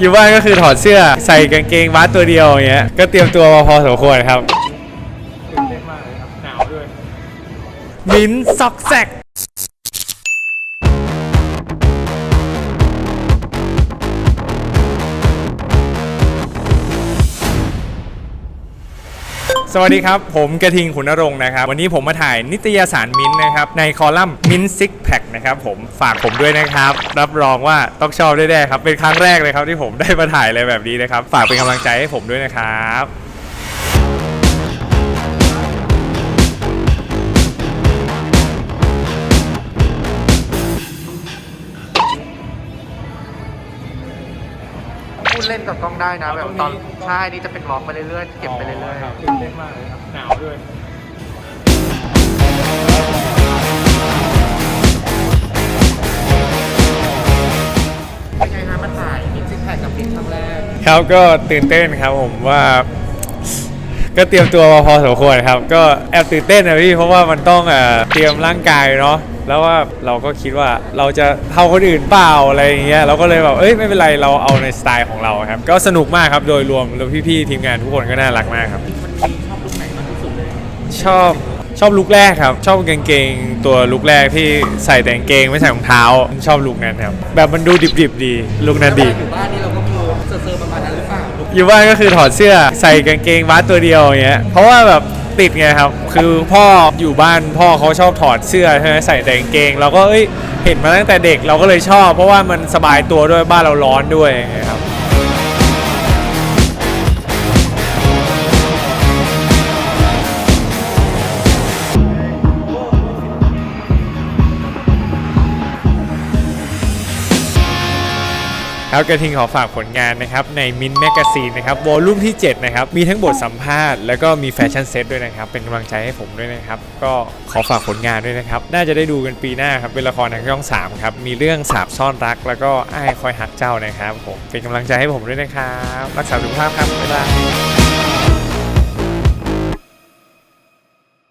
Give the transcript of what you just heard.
อยู่บ้านก็คือถอดเสื้อใส่กางเกงบาสตัวเดียวอย่างเงี้ยก็เตรียมตัวมาพอสมควรครับตื่นเต้นมากเลยครับหนาวด้วยมิ้นท์ซอกแซก สวัสดีครับ ผมกระทิงขุนนรงค์นะครับ วันนี้ผมมาถ่ายนิตยสารมิ้นท์นะครับ ในคอลัมน์มิ้นซิกแพคนะครับผมฝากผมด้วยนะครับ รับรองว่าต้องชอบแน่ๆครับ เป็นครั้งแรกเลยครับที่ผมได้มาถ่ายอะไรแบบนี้นะครับ ฝากเป็นกำลังใจให้ผมด้วยนะครับ พูดเล่นกับกล้องได้นะ แบบตอนใช่นี่จะเป็นวอล์กไปเรื่อยๆเก็บไปเรื่อยตื่นเต้นมากเลยครับ หนาวด้วยๆเป็นไงฮะมาถ่ายมิกซิกแพคกับมิกครั้งแรก ครับก็ตื่นเต้นครับผมว่าก็เตรียมตัวมาพอสมควรครับ ก็แอบตื่นเต้นนะพี่เพราะว่ามันต้องเอ่อเตรียมร่างกายเนาะ แล้วว่าเราก็คิดว่าเราจะเท่าคนอื่นเปล่าอะไรอย่างเงี้ยเราก็เลยแบบเอ้ยไม่เป็นไรเราเอาในสไตล์ของเราครับ ก็สนุกมากครับโดยรวมแล้วพี่ๆทีมงานทุกคนก็น่ารักมากครับมันมีชอบลุคไหนมากที่สุดเลยชอบชอบลุคแรกครับ ชอบกางเกงตัวลุคแรกที่ใส่แต่กางเกงไม่ใส่รองเท้า ชอบลุคนั้นครับ แบบมันดูดิบๆดีลุคนั้นดี อยู่บ้านนี่เราก็โพสเซอร์ๆประมาณนั้นหรือเปล่าอยู่บ้านก็คือถอดเสื้อใส่กางเกงบาสตัวเดียวอย่างเงี้ยเพราะว่าแบบ ติดไงครับ คือพ่ออยู่บ้านพ่อเขาชอบถอดเสื้อใช่ไหมใส่แต่กางเกง เราก็เอ้ยเห็นมาตั้งแต่เด็กเราก็เลยชอบ เพราะว่ามันสบายตัวด้วยบ้านเราร้อนด้วยไงครับ ครับกระทิงขอฝากผลงานนะครับในมินแมกซีนนะครับวอลลุ่มที่ 7 นะครับ มีทั้งบทสัมภาษณ์แล้วก็มีแฟชั่นเซตด้วยนะครับ เป็นกำลังใจให้ผมด้วยนะครับ ก็ขอฝากผลงานด้วยนะครับ น่าจะได้ดูกันปีหน้าครับ เป็นละครทางช่อง 3 ครับ มีเรื่องสาบซ่อนรัก แล้วก็อ้ายคอยหักเจ้านะครับผมเป็นกำลังใจให้ผมด้วยนะครับ รักษาสุขภาพครับบ๊ายบาย